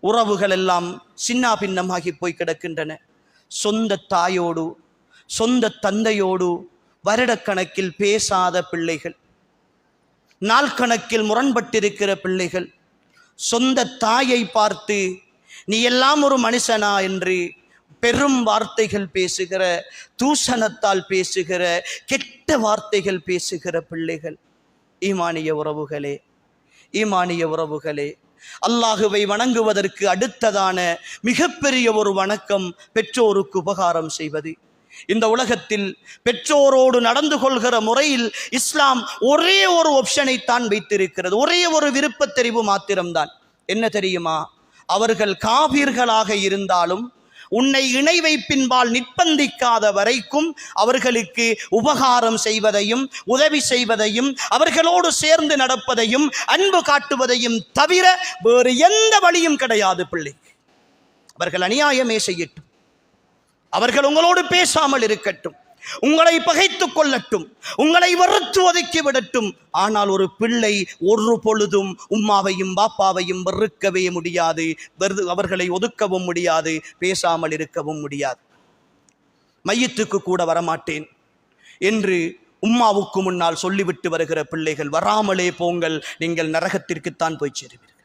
உறவுகள் எல்லாம் சின்னா பின்னமாகி போய் கிடக்கின்றன. சொந்த தாயோடு சொந்த தந்தையோடு வருடக்கணக்கில் பேசாத பிள்ளைகள். நாள் கணக்கில் முரண்பட்டிருக்கிற பிள்ளைகள். சொந்த தாயை பார்த்து நீ எல்லாம் ஒரு மனுஷனா? என்று பெரும் வார்த்தைகள் பேசுகிற தூஷணத்தால் பேசுகிற கெட்ட வார்த்தைகள் பேசுகிற பிள்ளைகள். ஈமானிய உறவுகளே ஈமானிய உறவுகளே அல்லாஹுவை வணங்குவதற்கு அடுத்ததான மிகப்பெரிய ஒரு வணக்கம் பெற்றோருக்கு உபகாரம் செய்வது. இந்த உலகத்தில் பெற்றோரோடு நடந்து கொள்கிற முறையில் இஸ்லாம் ஒரே ஒரு ஒப்ஷனை தான் வைத்திருக்கிறது. ஒரே ஒரு விருப்பத் தெரிவு மாத்திரம்தான். என்ன தெரியுமா? அவர்கள் காபீர்களாக இருந்தாலும் உன்னை இணை வைப்பின்பால் நிர்பந்திக்காத வரைக்கும் அவர்களுக்கு உபகாரம் செய்வதையும் உதவி செய்வதையும் அவர்களோடு சேர்ந்து நடப்பதையும் அன்பு காட்டுவதையும் தவிர வேறு எந்த வழியும் கிடையாது பிள்ளை. அவர்கள் அநியாயமே செய்யட்டும். அவர்கள் உங்களோடு பேசாமல் இருக்கட்டும். உங்களை பகைத்து கொள்ளட்டும். உங்களை வெறுத்து ஒதுக்கி விடட்டும். ஆனால் ஒரு பிள்ளை ஒரு பொழுதும் உம்மாவையும் பாப்பாவையும் வெறுக்கவே முடியாது. வெறு அவர்களை ஒதுக்கவும் முடியாது. பேசாமல் இருக்கவும் முடியாது. மையத்துக்கு கூட வரமாட்டேன் என்று உம்மாவுக்கு முன்னால் சொல்லிவிட்டு வருகிற பிள்ளைகள் வராமலே போங்கள். நீங்கள் நரகத்திற்குத்தான் போய் சேருவீர்கள்.